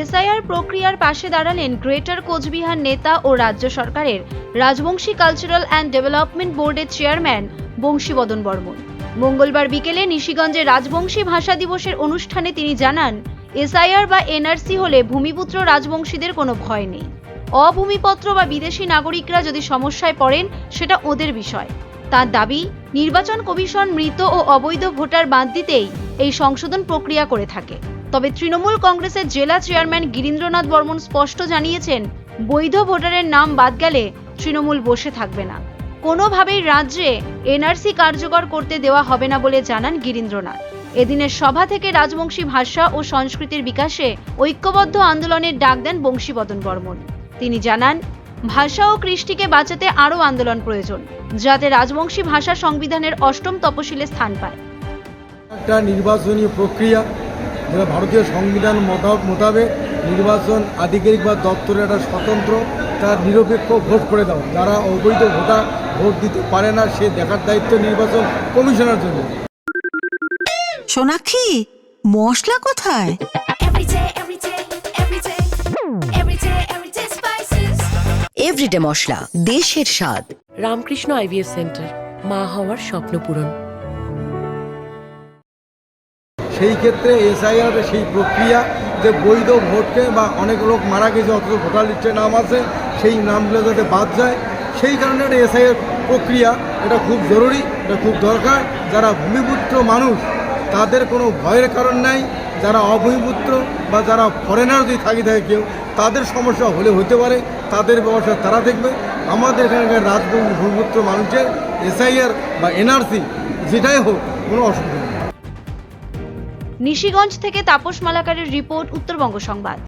SIR প্রক্রিয়ার পাশে দাঁড়ালেন গ্রেটার কোচবিহার নেতা ও রাজ্য সরকারের রাজবংশী কালচারাল অ্যান্ড ডেভেলপমেন্ট বোর্ডের চেয়ারম্যান বংশীবদন বর্মন। মঙ্গলবার বিকেলে নিশিগঞ্জে রাজবংশী ভাষা দিবসের অনুষ্ঠানে তিনি জানান, এসআইআর বা এনআরসি হলে ভূমিপুত্র রাজবংশীদের কোনো ভয় নেই। অভূমিপত্র বা বিদেশি নাগরিকরা যদি সমস্যায় পড়েন, সেটা ওদের বিষয়। তার দাবি, নির্বাচন কমিশন মৃত ও অবৈধ ভোটার বাদ দিতেই এই সংশোধন প্রক্রিয়া করে থাকে। তবে তৃণমূল কংগ্রেসের জেলা চেয়ারম্যান গিরীন্দ্রনাথ বর্মন স্পষ্ট জানিয়েছেন, বৈধ ভোটারের নাম বাদ গেলে তৃণমূল বসে থাকবে না। কোনোভাবেই রাজ্যে এনআরসি কার্যকর করতে দেওয়া হবে না বলে জানান গিরীন্দ্রনাথ। এদিনের সভা থেকে রাজবংশী ভাষা ও সংস্কৃতির বিকাশে ঐক্যবদ্ধ আন্দোলনের ডাক দেন বংশীবদন বর্মন। তিনি জানান, ভাষা ও কৃষ্টিকে বাঁচাতে আরও আন্দোলন প্রয়োজন, যাতে রাজবংশী ভাষা সংবিধানের অষ্টম তপশিলে স্থান পায়। একটা নির্বাচনী প্রক্রিয়া যেটা ভারতীয় সংবিধান মোতা- মোতাবেক নির্বাচন আধিকারিক বা দপ্তরের একটা স্বতন্ত্র তার নিরপেক্ষ ভোট করে দাও। যারা অবৈধ ভোটার ভোট দিতে পারে না সে দেখার দায়িত্ব নির্বাচন কমিশনের জন্য। সোনাক্ষী মশলা কোথায়. এভরিডে মশলা দেশের স্বাদ। রামকৃষ্ণ আইভিএফ সেন্টার মা হওয়ার স্বপ্ন পূরণ সেই ক্ষেত্রে এসআইআর সেই প্রক্রিয়া যে বৈধ ভোটকে বা অনেক লোক মারা গেছে, অথচ ভোটার লিস্টে নাম আছে, সেই নামগুলো যাতে বাদ যায়। সেই কারণে একটা এসআইআর প্রক্রিয়া, এটা খুব জরুরি, এটা খুব দরকার। যারা ভূমিপুত্র মানুষ, তাদের কোনো ভয়ের কারণ নাই। যারা অভূমিপুত্র বা যারা ফরেনার যদি থাকি থাকে কেউ, তাদের সমস্যা হলে হতে পারে, তাদের ব্যবস্থা তারা দেখবে। আমাদের এখানকার রাজবংশী ভূমিপুত্র মানুষের এসআইআর বা এনআরসি, যেটাই হোক, কোনো অসুবিধা নিশিগঞ্জ থেকে তাপস মালাকারের রিপোর্ট উত্তরবঙ্গ সংবাদ।